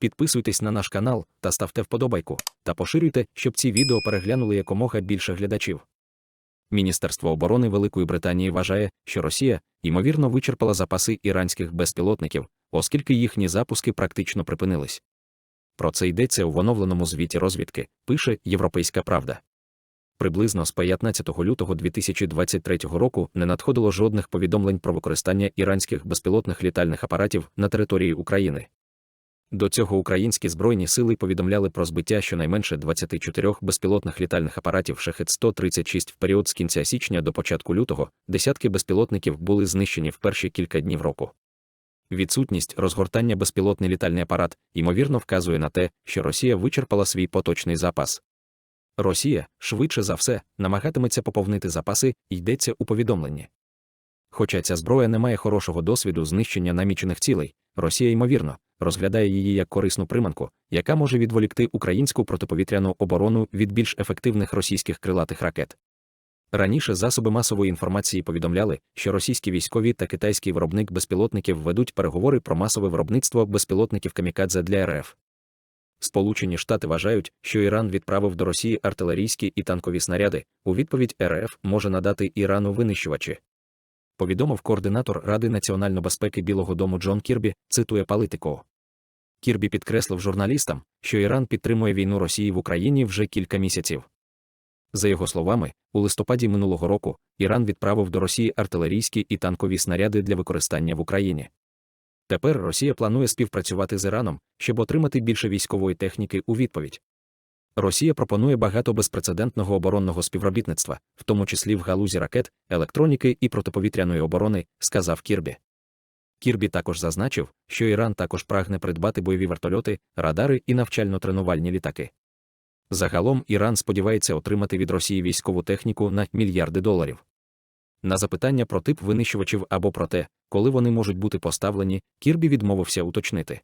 Підписуйтесь на наш канал та ставте вподобайку, та поширюйте, щоб ці відео переглянули якомога більше глядачів. Міністерство оборони Великої Британії вважає, що Росія, ймовірно, вичерпала запаси іранських безпілотників, оскільки їхні запуски практично припинились. Про це йдеться у оновленому звіті розвідки, пише Європейська Правда. Приблизно з 15 лютого 2023 року не надходило жодних повідомлень про використання іранських безпілотних літальних апаратів на території України. До цього українські збройні сили повідомляли про збиття щонайменше 24 безпілотних літальних апаратів шахет 136 в період з кінця січня до початку лютого. Десятки безпілотників були знищені в перші кілька днів року. Відсутність розгортання безпілотний літальний апарат ймовірно вказує на те, що Росія вичерпала свій поточний запас. Росія, швидше за все, намагатиметься поповнити запаси, йдеться у повідомленні. Хоча ця зброя не має хорошого досвіду знищення намічених цілей, Росія, ймовірно, розглядає її як корисну приманку, яка може відволікти українську протиповітряну оборону від більш ефективних російських крилатих ракет. Раніше засоби масової інформації повідомляли, що російські військові та китайський виробник безпілотників ведуть переговори про масове виробництво безпілотників камікадзе для РФ. Сполучені Штати вважають, що Іран відправив до Росії артилерійські і танкові снаряди. У відповідь РФ може надати Ірану винищувачі. Повідомив координатор Ради національної безпеки Білого Дому Джон Кірбі, цитує Политико. Кірбі підкреслив журналістам, що Іран підтримує війну Росії в Україні вже кілька місяців. За його словами, у листопаді минулого року Іран відправив до Росії артилерійські і танкові снаряди для використання в Україні. Тепер Росія планує співпрацювати з Іраном, щоб отримати більше військової техніки у відповідь. Росія пропонує багато безпрецедентного оборонного співробітництва, в тому числі в галузі ракет, електроніки і протиповітряної оборони, сказав Кірбі. Кірбі також зазначив, що Іран також прагне придбати бойові вертольоти, радари і навчально-тренувальні літаки. Загалом Іран сподівається отримати від Росії військову техніку на мільярди доларів. На запитання про тип винищувачів або про те, коли вони можуть бути поставлені, Кірбі відмовився уточнити.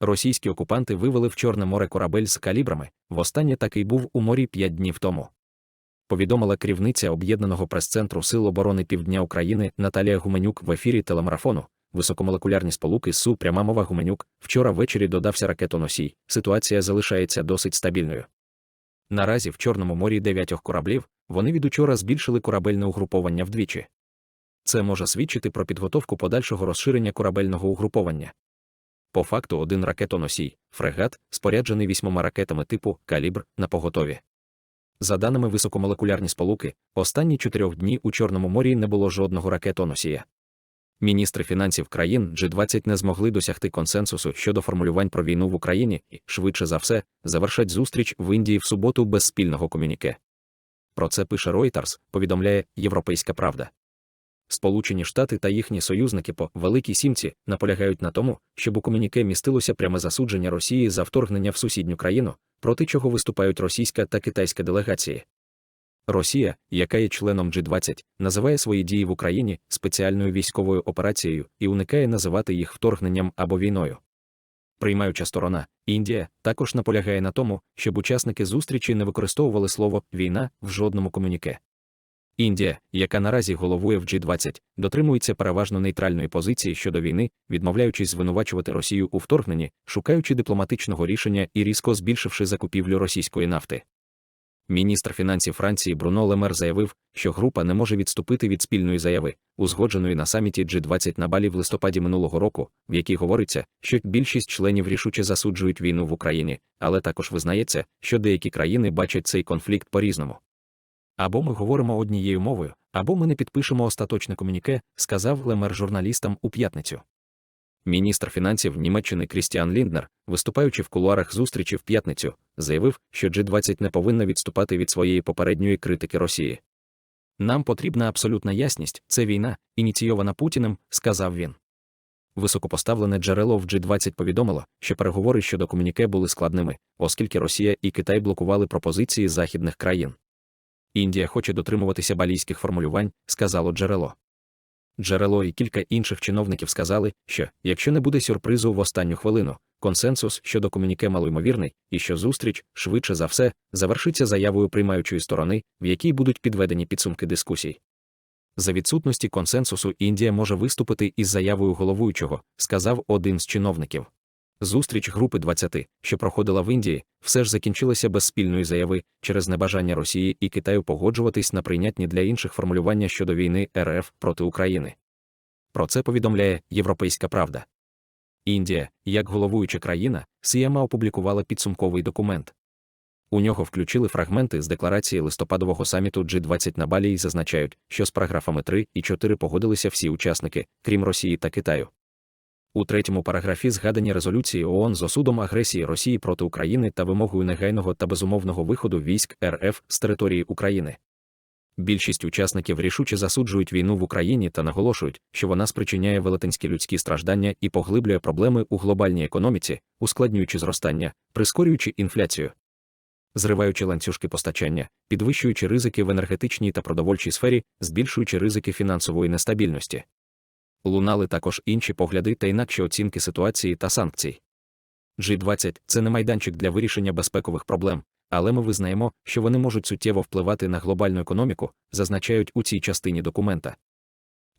Російські окупанти вивели в Чорне море корабель з калібрами, востаннє такий був у морі п'ять днів тому. Повідомила керівниця об'єднаного прес-центру Сил оборони Півдня України Наталія Гуменюк в ефірі телемарафону. Високомолекулярні сполуки СУ пряма мова Гуменюк. Вчора ввечері додався ракетоносій. Ситуація залишається досить стабільною. Наразі в Чорному морі дев'ятьох кораблів вони від учора збільшили корабельне угруповання вдвічі. Це може свідчити про підготовку подальшого розширення корабельного угруповання. По факту один ракетоносій, фрегат, споряджений вісьмома ракетами типу калібр на поготові. За даними високомолекулярні сполуки, останні чотирьох дні у Чорному морі не було жодного ракетоносія. Міністри фінансів країн G20 не змогли досягти консенсусу щодо формулювань про війну в Україні і, швидше за все, завершать зустріч в Індії в суботу без спільного комюніке. Про це пише Reuters, повідомляє Європейська Правда. Сполучені Штати та їхні союзники по Великій Сімці наполягають на тому, щоб у комюніке містилося пряме засудження Росії за вторгнення в сусідню країну, проти чого виступають російська та китайська делегації. Росія, яка є членом G20, називає свої дії в Україні спеціальною військовою операцією і уникає називати їх вторгненням або війною. Приймаюча сторона, Індія, також наполягає на тому, щоб учасники зустрічі не використовували слово війна в жодному комюніке. Індія, яка наразі головує в G20, дотримується переважно нейтральної позиції щодо війни, відмовляючись звинувачувати Росію у вторгненні, шукаючи дипломатичного рішення і різко збільшивши закупівлю російської нафти. Міністр фінансів Франції Бруно Лемер заявив, що група не може відступити від спільної заяви, узгодженої на саміті G20 на Балі в листопаді минулого року, в якій говориться, що більшість членів рішуче засуджують війну в Україні, але також визнається, що деякі країни бачать цей конфлікт по-різному. Або ми говоримо однією мовою, або ми не підпишемо остаточне комюніке, сказав Лемер журналістам у п'ятницю. Міністр фінансів Німеччини Крістіан Лінднер, виступаючи в кулуарах зустрічі в п'ятницю, заявив, що G20 не повинна відступати від своєї попередньої критики Росії. Нам потрібна абсолютна ясність, це війна, ініційована Путіним, сказав він. Високопоставлене джерело в G20 повідомило, що переговори щодо комюніке були складними, оскільки Росія і Китай блокували пропозиції західних країн. Індія хоче дотримуватися балійських формулювань, сказало джерело. Джерело і кілька інших чиновників сказали, що, якщо не буде сюрпризу в останню хвилину, консенсус щодо комюніке малоймовірний, і що зустріч, швидше за все, завершиться заявою приймаючої сторони, в якій будуть підведені підсумки дискусій. За відсутності консенсусу Індія може виступити із заявою головуючого, сказав один з чиновників. Зустріч групи 20, що проходила в Індії, все ж закінчилася без спільної заяви через небажання Росії і Китаю погоджуватись на прийнятні для інших формулювання щодо війни РФ проти України. Про це повідомляє Європейська Правда. Індія, як головуюча країна, Сіяма опублікувала підсумковий документ. У нього включили фрагменти з декларації листопадового саміту G20 на Балі і зазначають, що з параграфами 3 і 4 погодилися всі учасники, крім Росії та Китаю. У третьому параграфі згадані резолюції ООН з осудом агресії Росії проти України та вимогою негайного та безумовного виходу військ РФ з території України. Більшість учасників рішуче засуджують війну в Україні та наголошують, що вона спричиняє велетенські людські страждання і поглиблює проблеми у глобальній економіці, ускладнюючи зростання, прискорюючи інфляцію, зриваючи ланцюжки постачання, підвищуючи ризики в енергетичній та продовольчій сфері, збільшуючи ризики фінансової нестабільності. Лунали також інші погляди та інакші оцінки ситуації та санкцій. G20 – це не майданчик для вирішення безпекових проблем, але ми визнаємо, що вони можуть суттєво впливати на глобальну економіку, зазначають у цій частині документа.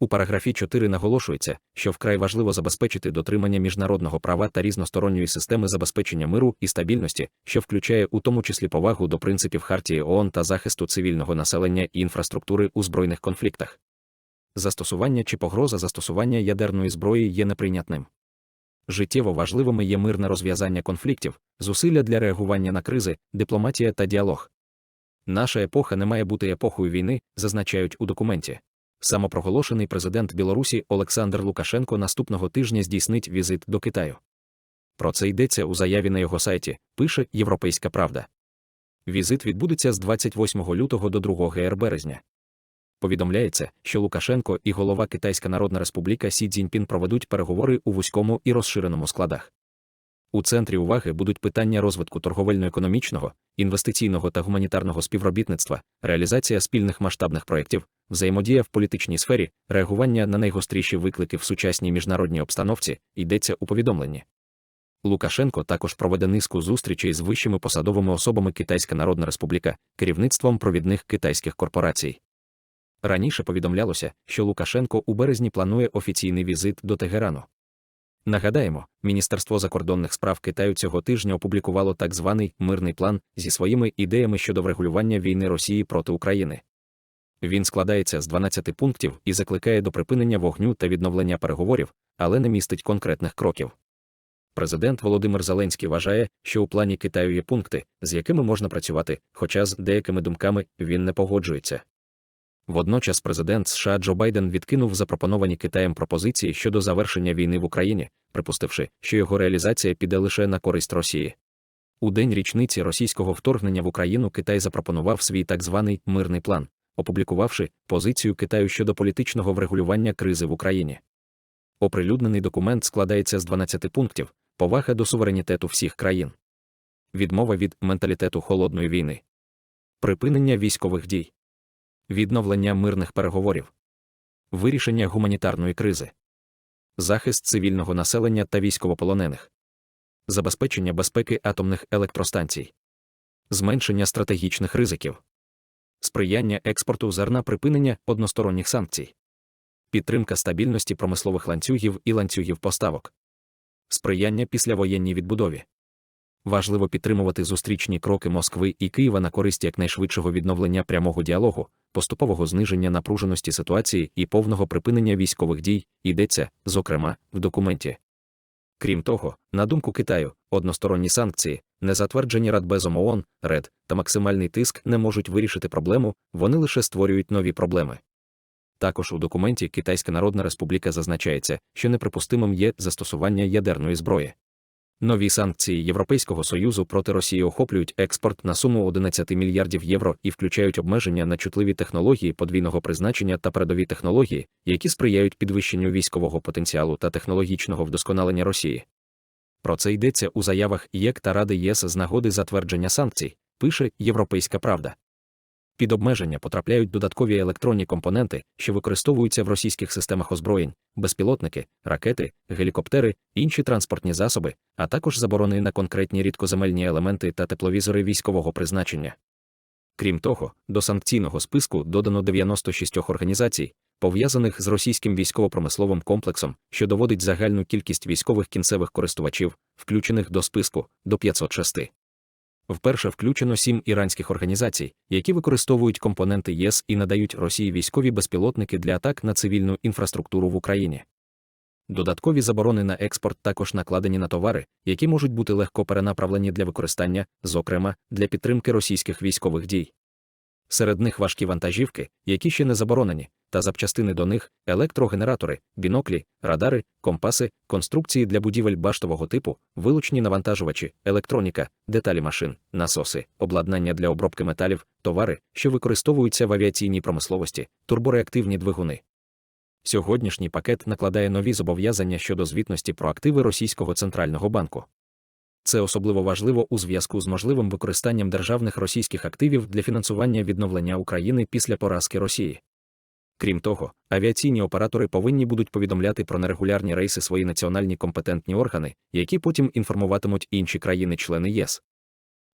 У параграфі 4 наголошується, що вкрай важливо забезпечити дотримання міжнародного права та різносторонньої системи забезпечення миру і стабільності, що включає у тому числі повагу до принципів Хартії ООН та захисту цивільного населення і інфраструктури у збройних конфліктах. Застосування чи погроза застосування ядерної зброї є неприйнятним. Життєво важливими є мирне розв'язання конфліктів, зусилля для реагування на кризи, дипломатія та діалог. Наша епоха не має бути епохою війни, зазначають у документі. Самопроголошений президент Білорусі Олександр Лукашенко наступного тижня здійснить візит до Китаю. Про це йдеться у заяві на його сайті, пише Європейська Правда. Візит відбудеться з 28 лютого до 2 ГР березня. Повідомляється, що Лукашенко і голова Китайська Народна Республіка Сі Цзіньпін проведуть переговори у вузькому і розширеному складах. У центрі уваги будуть питання розвитку торговельно-економічного, інвестиційного та гуманітарного співробітництва, реалізація спільних масштабних проєктів, взаємодія в політичній сфері, реагування на найгостріші виклики в сучасній міжнародній обстановці йдеться у повідомленні. Лукашенко також проведе низку зустрічей з вищими посадовими особами Китайська Народна Республіка, керівництвом провідних китайських корпорацій. Раніше повідомлялося, що Лукашенко у березні планує офіційний візит до Тегерану. Нагадаємо, Міністерство закордонних справ Китаю цього тижня опублікувало так званий мирний план зі своїми ідеями щодо врегулювання війни Росії проти України. Він складається з 12 пунктів і закликає до припинення вогню та відновлення переговорів, але не містить конкретних кроків. Президент Володимир Зеленський вважає, що у плані Китаю є пункти, з якими можна працювати, хоча з деякими думками він не погоджується. Водночас президент США Джо Байден відкинув запропоновані Китаєм пропозиції щодо завершення війни в Україні, припустивши, що його реалізація піде лише на користь Росії. У день річниці російського вторгнення в Україну Китай запропонував свій так званий мирний план, опублікувавши позицію Китаю щодо політичного врегулювання кризи в Україні. Оприлюднений документ складається з 12 пунктів, повага до суверенітету всіх країн, відмова від менталітету холодної війни, припинення військових дій відновлення мирних переговорів, вирішення гуманітарної кризи, захист цивільного населення та військовополонених, забезпечення безпеки атомних електростанцій, зменшення стратегічних ризиків, сприяння експорту зерна припинення односторонніх санкцій, підтримка стабільності промислових ланцюгів і ланцюгів поставок, сприяння післявоєнній відбудові. Важливо підтримувати зустрічні кроки Москви і Києва на користь якнайшвидшого відновлення прямого діалогу, поступового зниження напруженості ситуації і повного припинення військових дій йдеться, зокрема, в документі. Крім того, на думку Китаю, односторонні санкції, незатверджені Радбезом ООН, РЕД та максимальний тиск не можуть вирішити проблему, вони лише створюють нові проблеми. Також у документі Китайська Народна Республіка зазначається, що неприпустимим є застосування ядерної зброї. Нові санкції Європейського союзу проти Росії охоплюють експорт на суму 11 мільярдів євро і включають обмеження на чутливі технології подвійного призначення та передові технології, які сприяють підвищенню військового потенціалу та технологічного вдосконалення Росії. Про це йдеться у заявах ЄК та Ради ЄС з нагоди затвердження санкцій, пише Європейська Правда. Під обмеження потрапляють додаткові електронні компоненти, що використовуються в російських системах озброєнь, безпілотники, ракети, гелікоптери, інші транспортні засоби, а також заборони на конкретні рідкоземельні елементи та тепловізори військового призначення. Крім того, до санкційного списку додано 96 організацій, пов'язаних з російським військово-промисловим комплексом, що доводить загальну кількість військових кінцевих користувачів, включених до списку, до 506. Вперше включено сім іранських організацій, які використовують компоненти ЄС і надають Росії військові безпілотники для атак на цивільну інфраструктуру в Україні. Додаткові заборони на експорт також накладені на товари, які можуть бути легко перенаправлені для використання, зокрема, для підтримки російських військових дій. Серед них важкі вантажівки, які ще не заборонені, та запчастини до них, електрогенератори, біноклі, радари, компаси, конструкції для будівель баштового типу, вилучні навантажувачі, електроніка, деталі машин, насоси, обладнання для обробки металів, товари, що використовуються в авіаційній промисловості, турбореактивні двигуни. Сьогоднішній пакет накладає нові зобов'язання щодо звітності про активи Російського центрального банку. Це особливо важливо у зв'язку з можливим використанням державних російських активів для фінансування відновлення України після поразки Росії. Крім того, авіаційні оператори повинні будуть повідомляти про нерегулярні рейси свої національні компетентні органи, які потім інформуватимуть інші країни-члени ЄС.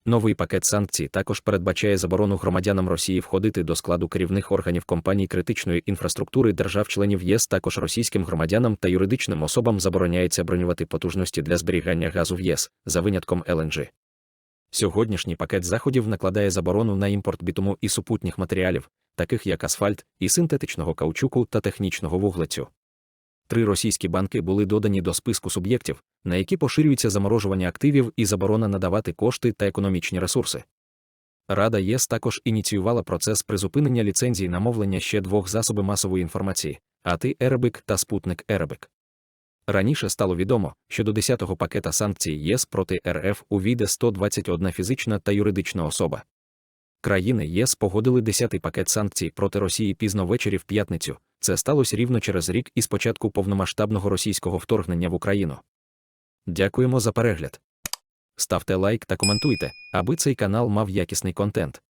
Новий пакет санкцій також передбачає заборону громадянам Росії входити до складу керівних органів компаній критичної інфраструктури держав-членів ЄС. Також російським громадянам та юридичним особам забороняється бронювати потужності для зберігання газу в ЄС за винятком ЛНЖ. Сьогоднішній пакет заходів накладає заборону на імпорт бітуму і супутніх матеріалів, таких як асфальт, і синтетичного каучуку та технічного вуглецю. Три російські банки були додані до списку суб'єктів, на які поширюється заморожування активів і заборона надавати кошти та економічні ресурси. Рада ЄС також ініціювала процес призупинення ліцензій на мовлення ще двох засоби масової інформації АТИ Еребик та Спутник Еребик. Раніше стало відомо, що до 10-го пакета санкцій ЄС проти РФ увійде 121 фізична та юридична особа. Країни ЄС погодили 10-й пакет санкцій проти Росії пізно ввечері в п'ятницю. Це сталося рівно через рік із початку повномасштабного російського вторгнення в Україну. Дякуємо за перегляд. Ставте лайк та коментуйте, аби цей канал мав якісний контент.